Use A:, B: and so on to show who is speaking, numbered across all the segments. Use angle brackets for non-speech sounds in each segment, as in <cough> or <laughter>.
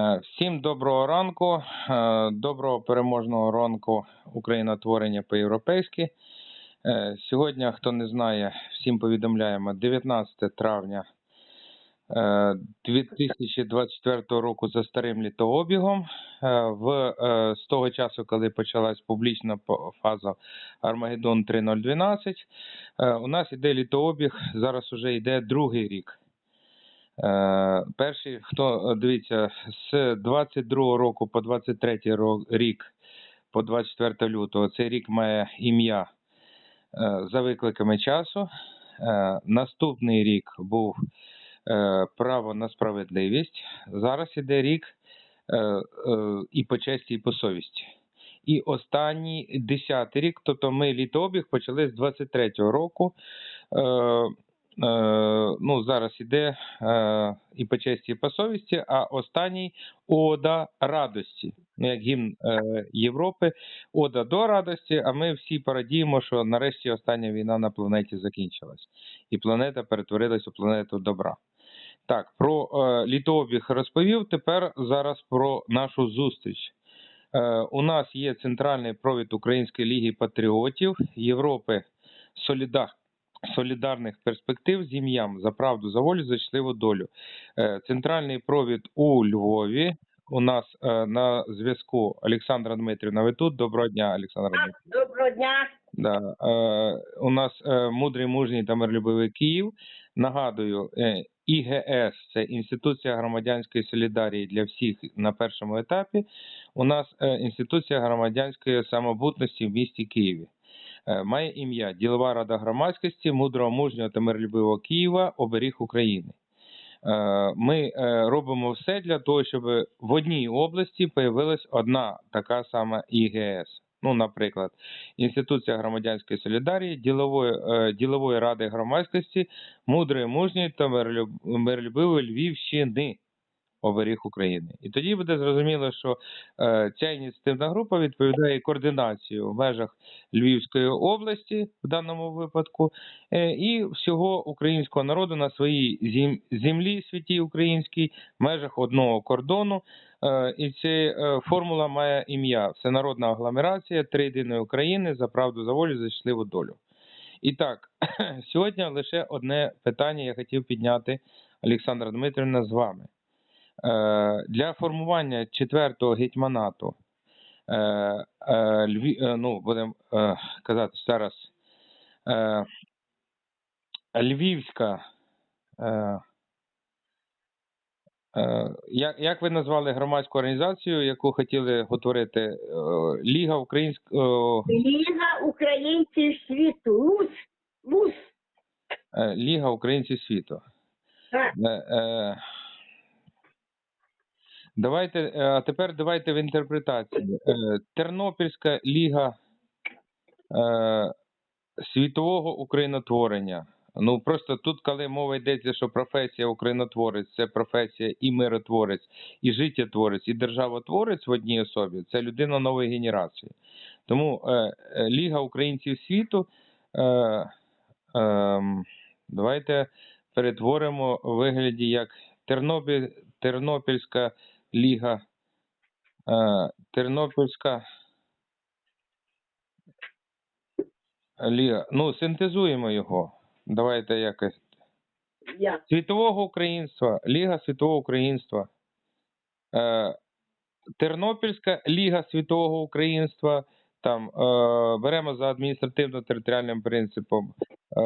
A: Е, Всім доброго ранку, е, доброго переможного ранку Україна творення по-європейськи. Е, Сьогодні, хто не знає, всім повідомляємо 19 травня е, 2024 року за старим літообігом. В з того часу, коли почалась публічна фаза Армагеддон 3012, е, у нас іде літообіг. Зараз уже йде другий рік. Е, Перший, хто е, дивіться, з 22 року по 23 рік, по 24 лютого, цей рік має ім'я е, за викликами часу. Наступний рік був право на справедливість. Зараз іде рік і по честі, і по совісті. І останній десятий рік, тобто ми літообіг почали з 23-го року. Е, ну, зараз іде е, і по честі, і по совісті, а останній ода радості. Ну, як гімн е, Європи, ода до радості. А ми всі порадіємо, що нарешті остання війна на планеті закінчилась, і планета перетворилась у планету добра. Так, про літообіг розповів. Тепер зараз про нашу зустріч. У нас є центральний провід Української ліги патріотів Європи Солідар солідарних перспектив з ім'ям за правду, за волю, за щасливу долю. Е, Центральний провід у Львові. У нас е, на зв'язку Олександра Дмитрівна. Ви тут? Доброго дня, Олександра Дмитрівна.
B: Доброго дня.
A: Да. Е, у нас мудрий, мужній та миролюбивий Київ. Нагадую, ІГС це інституція громадянської солідарії для всіх на першому етапі. У нас інституція громадянської самобутності в місті Києві. Е, Має ім'я Ділова рада громадськості, мудрого, мужнього та миролюбивого Києва, оберіг України. Е, Ми е, робимо все для того, щоб в одній області появилась одна така сама ІГС. Ну, наприклад, інституція громадянської солідарії, ділової, ділової ради громадськості, мудрої, мужньої та миролюб- миролюбивої Львівщини. Оберіг України. І тоді буде зрозуміло, що е, ця ініціативна група відповідає координацію в межах Львівської області в даному випадку е, і всього українського народу на своїй землі святій українській в межах одного кордону. Е, І ця формула має ім'я Всенародна агломерація Триєдиної України за правду, за волю, за щасливу долю. І так, <clears throat> сьогодні лише одне питання я хотів підняти, Олександра Дмитрівна, з вами. Е, Для формування четвертого гетьманату е, е, Льві, ну, будемо казати зараз, Львівська. Як, як ви назвали громадську організацію, яку хотіли утворити Ліга Українського
B: Ліга українців світу. ЛУС. ЛУС.
A: Ліга українців світу?
B: Так.
A: Давайте, е, а тепер давайте в інтерпретації. Е, Тернопільська ліга е, світового українотворення. Ну просто тут, коли мова йдеться, що професія українотворець це професія і миротворець, і життєтворець, і державотворець в одній особі, це людина нової генерації. Тому Ліга українців світу. Е, е, давайте перетворимо у вигляді як Тернопіль, Тернопільська ліга. Е, Тернопільська ліга. Ну, синтезуємо його. Давайте якось.
B: Я.
A: Світового українства, Ліга світового українства. Е, Тернопільська Ліга світового українства. Там е, беремо за адміністративно-територіальним принципом. Е,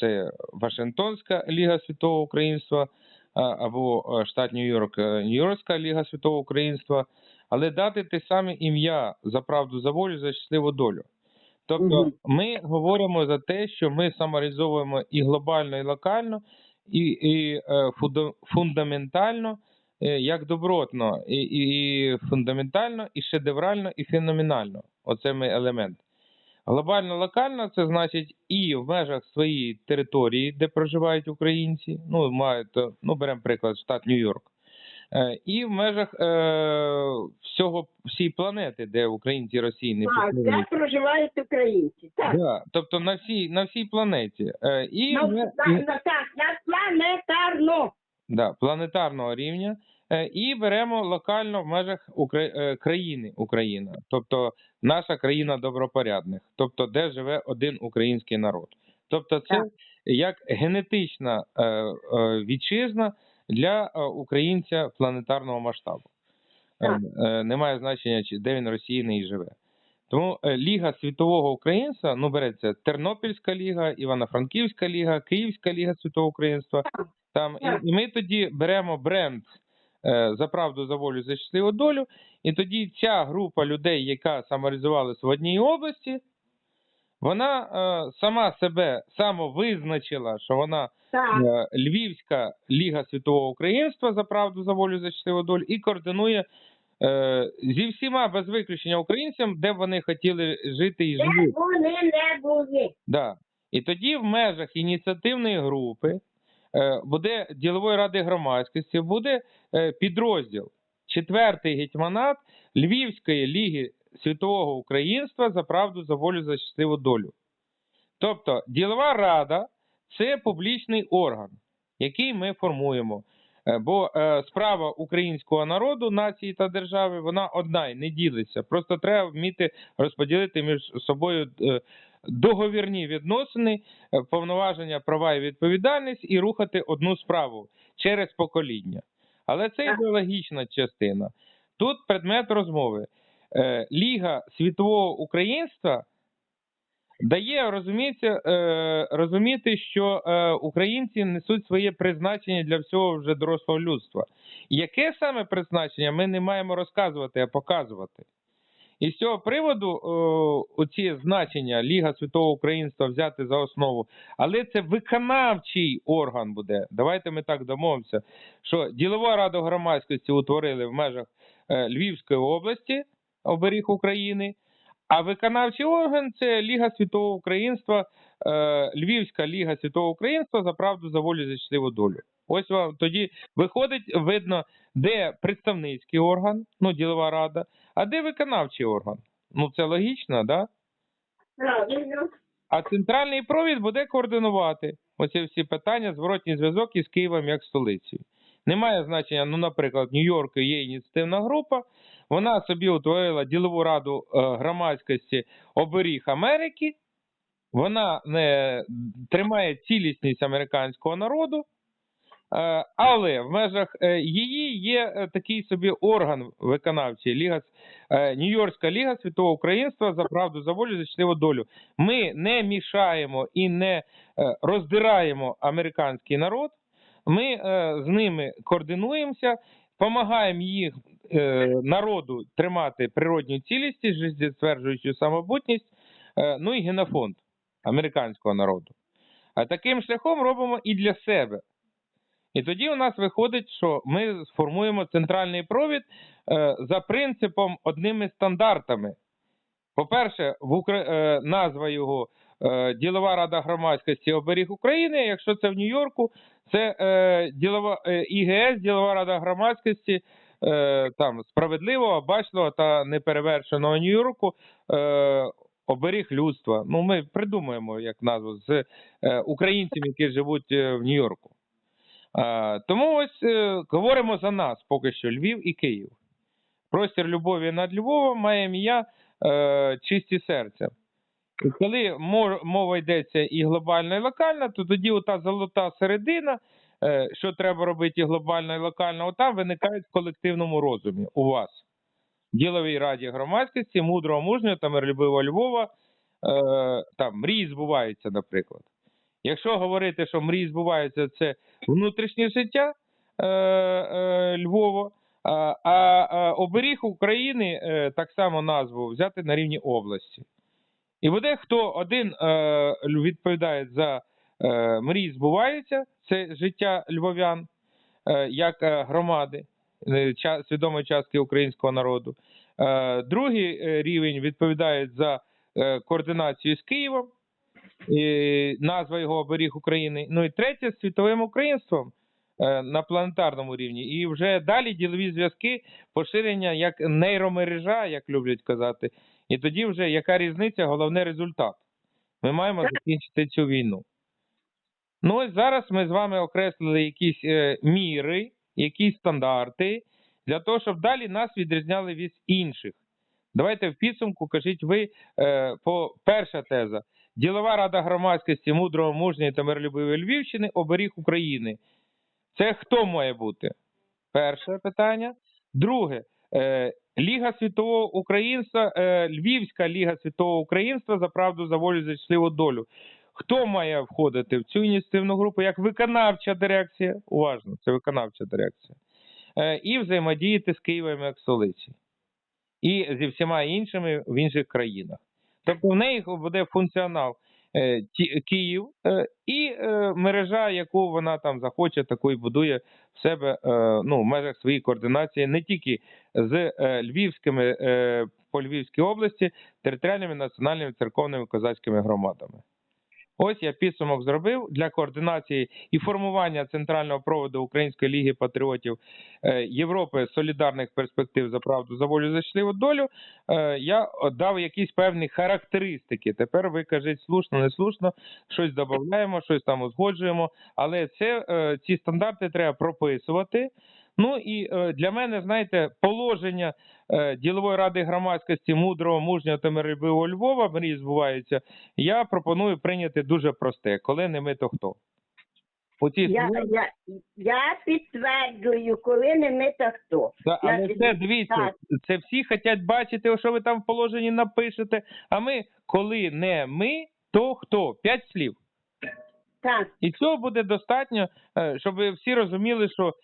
A: це Вашингтонська Ліга світового українства або е, штат Нью-Йорк, е, Нью-Йоркська Ліга світового українства, але дати те саме ім'я за правду, за волю, за щасливу долю. Тобто ми говоримо за те, що ми самореалізовуємо і глобально, і локально, і, і е, фундаментально, як добротно, і, і фундаментально, і шедеврально, і феноменально. Оце ми елемент. Глобально локально це значить і в межах своєї території, де проживають українці. Ну, мають, ну беремо приклад, штат Нью-Йорк. Е, І в межах е, всього всієї планети, де українці і Росії не
B: Так, де проживають українці. Так.
A: Да, тобто на всій на всій планеті. Е, і,
B: На, на, на, так, на планетарно.
A: да, планетарного рівня. Е, І беремо локально в межах Укра- е, країни Україна, тобто наша країна добропорядних, тобто де живе один український народ. Тобто, це як генетична е, вітчизна для українця планетарного масштабу. Немає значення, де він російний живе. Тому Ліга світового українства, ну береться Тернопільська ліга, Івано-Франківська ліга, Київська ліга світового українства. Там і, ми тоді беремо бренд за правду, за волю, за щасливу долю. І тоді ця група людей, яка самореалізувалась в одній області, вона е, сама себе самовизначила, що вона е, Львівська ліга світового українства за правду, за волю, за щасливу долю і координує е, зі всіма без виключення українцям, де вони хотіли жити і
B: Де вони не були.
A: Да. І тоді в межах ініціативної групи е, буде ділової ради громадськості, буде е, підрозділ четвертий гетьманат Львівської ліги світового українства за правду, за волю, за щасливу долю. Тобто ділова рада це публічний орган, який ми формуємо. Е, Бо е, справа українського народу, нації та держави, вона одна і не ділиться. Просто треба вміти розподілити між собою е, договірні відносини, е, повноваження, права і відповідальність і рухати одну справу через покоління. Але це ідеологічна частина. Тут предмет розмови. Е, Ліга світового українства дає розуміється, е, розуміти, що українці несуть своє призначення для всього вже дорослого людства. Яке саме призначення ми не маємо розказувати, а показувати. І з цього приводу е, оці значення Ліга світового українства взяти за основу, але це виконавчий орган буде. Давайте ми так домовимося, що ділова рада громадськості утворили в межах е, Львівської області, оберіг України. А виконавчий орган це Ліга світового українства, е, Львівська Ліга світового українства за правду, за волю, за щасливу долю. Ось вам тоді виходить, видно, де представницький орган, ну ділова рада, а де виконавчий орган. Ну це логічно, да?
B: Правильно.
A: А центральний провід буде координувати оці всі питання, зворотній зв'язок із Києвом як столицею. Немає значення, ну, наприклад, в Нью-Йорку є ініціативна група, вона собі утворила ділову раду е, громадськості оберіг Америки, вона не тримає цілісність американського народу, але в межах е, її є е, такий собі орган виконавчий, Ліга, е, Нью-Йоркська ліга світового українства за правду, за волю, за щасливу долю. Ми не мішаємо і не е, роздираємо американський народ. Ми е, з ними координуємося, допомагаємо їх е, народу тримати природню цілісність, життєстверджуючу самобутність, е, ну і генофонд американського народу. А таким шляхом робимо і для себе. І тоді у нас виходить, що ми сформуємо центральний провід е, за принципом одними стандартами. По-перше, е, назва його е, Ділова рада громадськості оберіг України. Якщо це в Нью-Йорку, це ділова ІГС, Ділова рада громадськості там справедливого, бачливого та неперевершеного Нью-Йорку. Оберіг людства. Ну, ми придумаємо як назву з українцями, які живуть в Нью-Йорку. Е, тому ось е, говоримо за нас поки що Львів і Київ. Простір любові над Львовом має ім'я е, чисті серця. І коли мова йдеться і глобальна, і локальна, то тоді ота золота середина, що треба робити і глобально, і локально, ота виникає в колективному розумі у вас. Діловій раді громадськості, мудрого, мужнього та миролюбивого Львова, там мрії збуваються, наприклад. Якщо говорити, що мрії збуваються, це внутрішнє життя е, е, Львова, а, а, оберіг України е, так само назву взяти на рівні області. І буде хто один е, відповідає за е, мрії збуваються, це життя львов'ян е, як е, громади, е, свідомої частки українського народу. Е, другий е, рівень відповідає за е, координацію з Києвом, назва його оберіг України. Ну і третє з світовим українством е, на планетарному рівні. І вже далі ділові зв'язки, поширення як нейромережа, як люблять казати. І тоді вже яка різниця, головне результат. Ми маємо закінчити цю війну. Ну ось зараз ми з вами окреслили якісь е, міри, якісь стандарти, для того, щоб далі нас відрізняли від інших. Давайте в підсумку кажіть ви е, по перша теза. Ділова рада громадськості мудрого, мужньої та миролюбивої Львівщини оберіг України. Це хто має бути? Перше питання. Друге. Е, Ліга світового українства, е, Львівська Ліга світового українства за правду, за волю, за щасливу долю. Хто має входити в цю ініціативну групу як виконавча дирекція? Уважно, це виконавча дирекція. Е, і взаємодіяти з Києвом як столиці. І зі всіма іншими в інших країнах. Тобто в неї буде функціонал е, Київ е, і е, мережа, яку вона там захоче, таку і будує в себе ну, в межах своєї координації не тільки з львівськими по Львівській області, територіальними національними церковними козацькими громадами. Ось я підсумок зробив для координації і формування центрального проводу Української ліги патріотів е, Європи солідарних перспектив за правду за волю за щасливу долю. е, Я дав якісь певні характеристики. Тепер ви кажіть слушно, не слушно, щось додаємо, щось там узгоджуємо. Але це е, ці стандарти треба прописувати. Ну і е, для мене, знаєте, положення е, ділової ради громадськості мудрого, мужнього та миролюбивого Львова мрії збуваються. Я пропоную прийняти дуже просте. Коли не ми, то хто? Оці
B: Я,
A: слова,
B: я, я підтверджую, коли не ми, то хто.
A: та,
B: я
A: але це дивіться, це всі хочуть бачити, що ви там в положенні напишете. А ми, коли не ми, то хто? П'ять слів.
B: Так,
A: І цього буде достатньо, е, щоб ви всі розуміли, що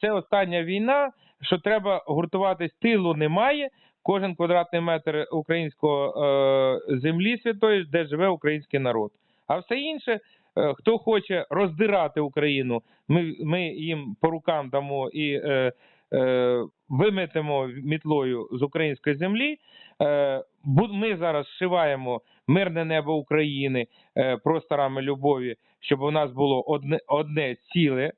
A: це остання війна, що треба гуртуватись, тилу немає. Кожен квадратний метр української е, землі святої, де живе український народ. А все інше, е, хто хоче роздирати Україну, ми, ми їм по рукам дамо і е, е, виметемо мітлою з української землі. Е, ми зараз зшиваємо мирне небо України е, просторами любові щоб у нас було одне, одне ціле е,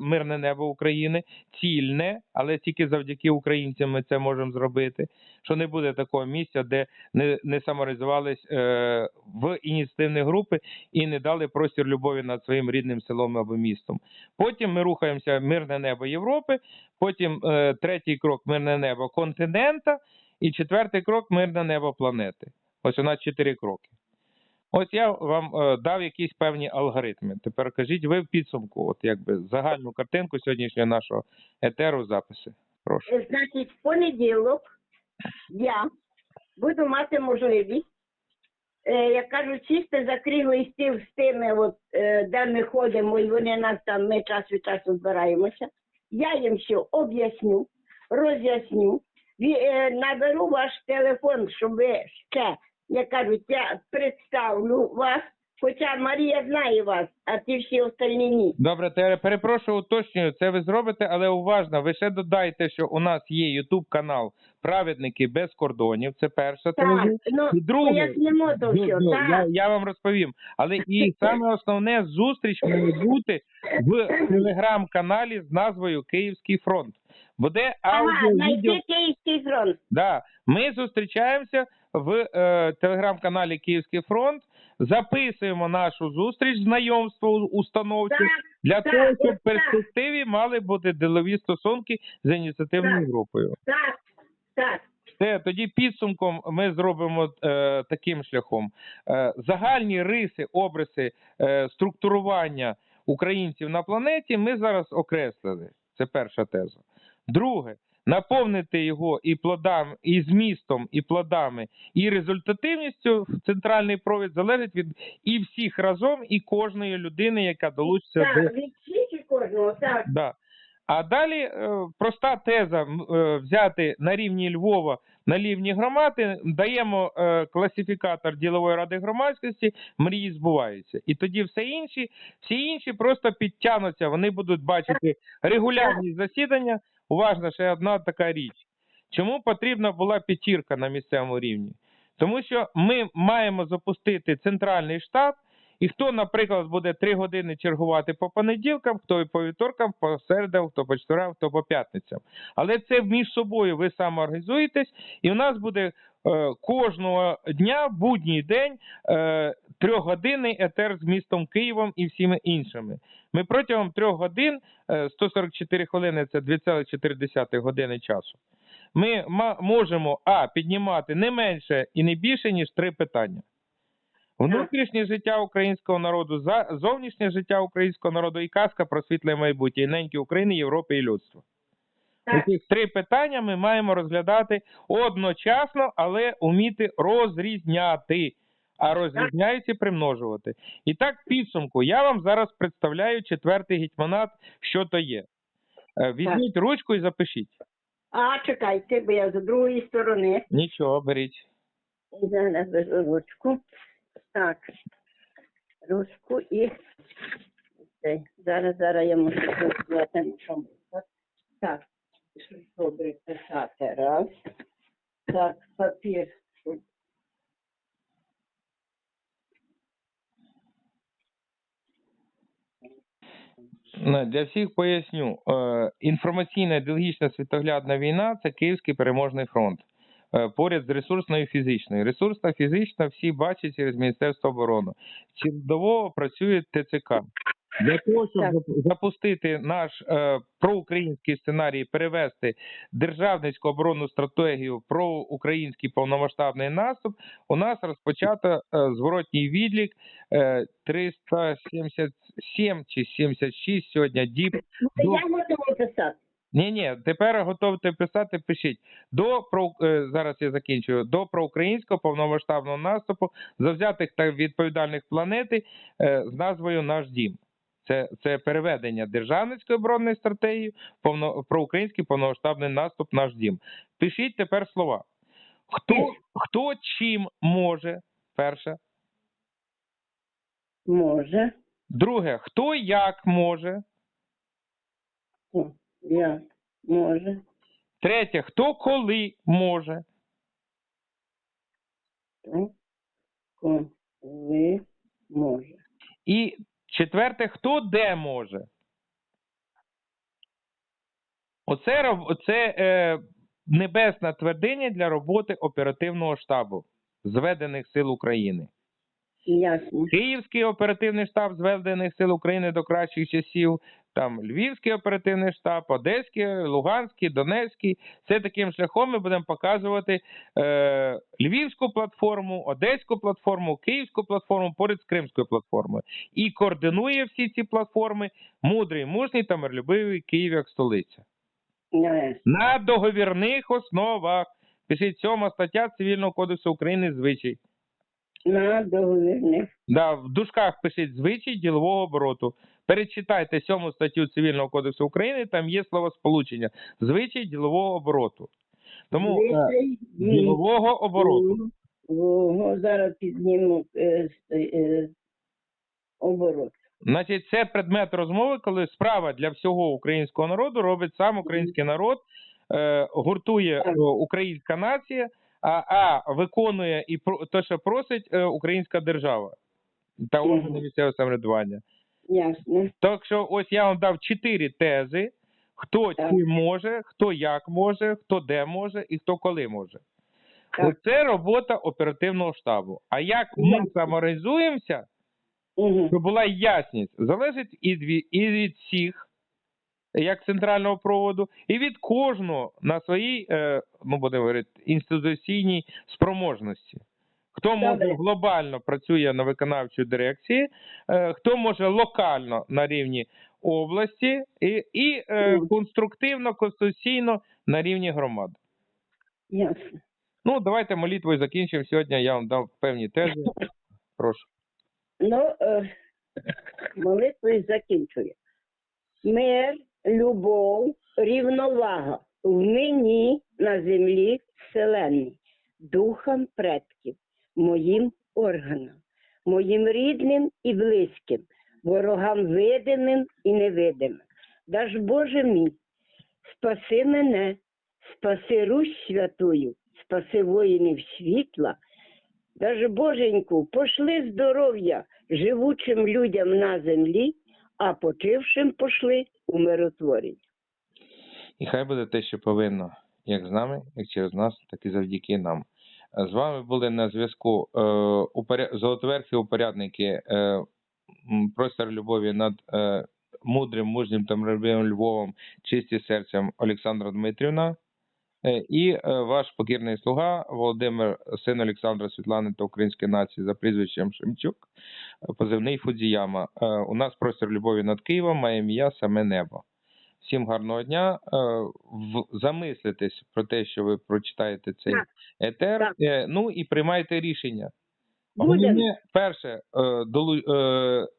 A: мирне небо України, цільне, але тільки завдяки українцям ми це можемо зробити. Що не буде такого місця, де не, не саморизувались е, в ініціативні групи і не дали простір любові над своїм рідним селом або містом. Потім ми рухаємося мирне небо Європи, потім е, третій крок мирне небо континента, і четвертий крок мирне небо планети. Ось у нас чотири кроки. Ось я вам е, дав якісь певні алгоритми. Тепер кажіть ви в підсумку, от якби загальну картинку сьогоднішнього нашого етеру записи. Прошу.
B: Е, значить, в понеділок я буду мати можливість, е, як кажуть, сісти за круглий стіл з тими, от, е, де ми ходимо, і вони нас там, ми час від часу збираємося. Я їм все об'ясню, роз'ясню, е, наберу ваш телефон, щоб ви ще, як кажуть, я представлю вас, хоча Марія знає вас, а ті всі остальні ні.
A: Добре, те- перепрошую, уточнюю, це ви зробите, але уважно. Ви ще додайте, що у нас є Ютуб канал Праведники без кордонів. Це перша
B: Так,
A: телевізія.
B: ну,
A: І друге,
B: пояснимо то
A: Ну,
B: все,
A: ну,
B: так.
A: я, я вам розповім. Але <laughs> і саме основне зустріч має бути в телеграм-каналі з назвою Київський фронт. Буде
B: Ага,
A: аудіо відео.
B: знайти Київський фронт.
A: Да. Ми зустрічаємося в е, телеграм-каналі Київський фронт, записуємо нашу зустріч, знайомство у- установче
B: Так,
A: для
B: так,
A: того, щоб в перспективі мали бути ділові стосунки з ініціативною
B: Так.
A: групою.
B: так, так.
A: Все, тоді підсумком ми зробимо е, таким шляхом: е, загальні риси, обриси е, структурування українців на планеті ми зараз окреслили. Це перша теза. Друге, наповнити його і плодам, і змістом, і плодами, і результативністю в центральний провід залежить від і всіх разом, і кожної людини, яка долучиться до
B: Так, від всіх кожного, так.
A: Да. А далі е, проста теза е, взяти на рівні Львова, на рівні громади, даємо е, класифікатор ділової ради громадськості, мрії збуваються. І тоді все інші, всі інші просто підтягнуться, вони будуть бачити регулярні засідання. Уважно, ще одна така річ. Чому потрібна була п'ятірка на місцевому рівні? Тому що ми маємо запустити центральний штаб, і хто, наприклад, буде три години чергувати по понеділкам, хто і по вівторкам, по середам, хто по четверам, хто по п'ятницям. Але це між собою ви самоорганізуєтесь, і в нас буде кожного дня, будній день, е, трьохгодинний етер з містом Києвом і всіми іншими. Ми протягом трьох годин, е, 144 хвилини це 2,4 години часу. Ми можемо а піднімати не менше і не більше, ніж три питання. Внутрішнє життя українського народу, зовнішнє життя українського народу і казка про світле майбутнє, неньки України, Європи і людства.
B: Так.
A: Ці три питання ми маємо розглядати одночасно, але уміти розрізняти. А розрізняють і примножувати. І так, підсумку, я вам зараз представляю четвертий гетьманат, що то є. Е, Візьміть ручку і запишіть.
B: А, чекайте, бо я з другої сторони.
A: Нічого, беріть.
B: Зараз беру ручку. Так. Ручку і. Зараз, зараз я можу чому. Так. Добре писати. Раз. Так, папір.
A: Для всіх поясню. Е, Інформаційна ідеологічна світоглядна війна це Київський переможний фронт. Е, Поряд з ресурсною і фізичною. Ресурсна фізична всі бачать через Міністерство оборони. Цілодобово працює ТЦК. Для того, щоб
B: Так.
A: запустити наш е, проукраїнський сценарій, перевести державницьку оборонну стратегію про український повномасштабний наступ, у нас розпочато е, зворотній відлік е, 377 чи 76 сьогодні діб.
B: Ну,
A: До-
B: Я готова писати.
A: Ні, ні, тепер готовте писати, пишіть. До про е, зараз я закінчую. До проукраїнського повномасштабного наступу завзятих та відповідальних планети е, з назвою Наш дім. Це, це переведення державницької оборонної стратегії повно, проукраїнський повномасштабний наступ Наш дім. Пишіть тепер слова. Хто, хто чим може? Перше.
B: Може.
A: Друге, хто як може?
B: О, Я. Може.
A: Третє, хто коли може?
B: Так. Коли може.
A: І четверте, хто де може? Оце, оце е, небесна твердиня для роботи оперативного штабу Зведених сил України.
B: Ясно.
A: Київський оперативний штаб Зведених сил України до кращих часів, там Львівський оперативний штаб, Одеський, Луганський, Донецький. Це таким шляхом ми будемо показувати е, Львівську платформу, Одеську платформу, Київську платформу поряд з Кримською платформою. І координує всі ці платформи мудрий, мужній та миролюбивий Київ як столиця.
B: Ясно.
A: На договірних основах. Пишіть 7 стаття Цивільного кодексу України звичай.
B: На договірних.
A: Да, в дужках пишіть звичай ділового обороту. Перечитайте сьому статтю Цивільного кодексу України, там є словосполучення звичай ділового обороту. Тому е,
B: Звичай
A: ділового обороту.
B: ділового. Зараз підніму е, е, оборот.
A: Значить, це предмет розмови, коли справа для всього українського народу робить сам український народ, е, гуртує е, українська нація, а, а виконує і про те, що просить е, українська держава та органи місцевого самоврядування.
B: Ясно.
A: Так що ось я вам дав чотири тези: хто чим може, хто як може, хто де може і хто коли може.
B: Так.
A: Оце робота оперативного штабу. А як ми саморизуємося,
B: Угу.
A: щоб була ясність, залежить і від всіх, як центрального проводу, і від кожного на своїй, е, ну будемо говорити, інституційній спроможності. Хто може глобально працює на виконавчій дирекції, е, хто може локально на рівні області, і, і е, конструктивно, конституційно на рівні громад.
B: Ясно.
A: Ну, давайте молитвою закінчимо. Сьогодні я вам дав певні тези. Прошу.
B: Ну, молитвою закінчую. Мир, любов, рівновага в мені на землі вселенній, духам предків, моїм органам, моїм рідним і близьким, ворогам видимим і невидимим. Даж Боже мій, спаси мене, спаси Русь святую, спаси воїнів світла, Даже Боженьку, пошли здоров'я живучим людям на землі, а почившим пошли у миротворення.
A: І хай буде те, що повинно, як з нами, як через нас, так і завдяки нам. З вами були на зв'язку е, упоря- золотоверхі упорядники е, простір любові над е, мудрим, мужнім та мирним Львовом, чисті серцем Олександра Дмитрівна. Е, І е, ваш покірний слуга Володимир, син Олександра Світлани та української нації за прізвищем Шемчук, е, позивний Фудзіяма. У нас простір любові над Києвом має ім'я саме небо. Всім гарного дня. Замислитесь про те, що ви прочитаєте цей
B: Так.
A: етер.
B: Так.
A: Ну і приймайте рішення. Головне, перше,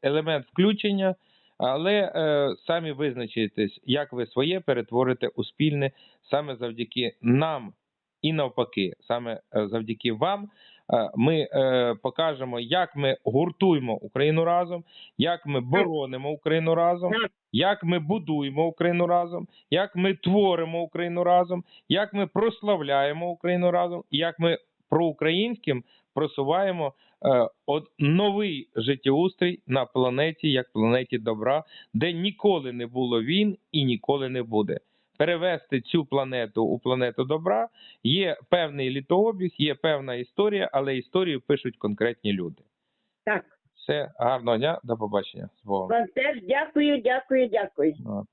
A: елемент включення, але е, самі визначитесь, як ви своє перетворите у спільне саме завдяки нам і навпаки, саме е, завдяки вам. е, Ми е, покажемо, як ми гуртуємо Україну разом, як ми боронимо Україну разом, як ми будуємо Україну разом, як ми творимо Україну разом, як ми прославляємо Україну разом, як ми проукраїнським просуваємо е, от новий життєустрій на планеті, як планеті добра, де ніколи не було війн і ніколи не буде. Перевести цю планету у планету добра є певний літообіг, є певна історія, але історію пишуть конкретні люди.
B: Так.
A: Все, гарного дня, до побачення. З Богом.
B: Вам теж дякую, дякую, дякую.
A: Ну,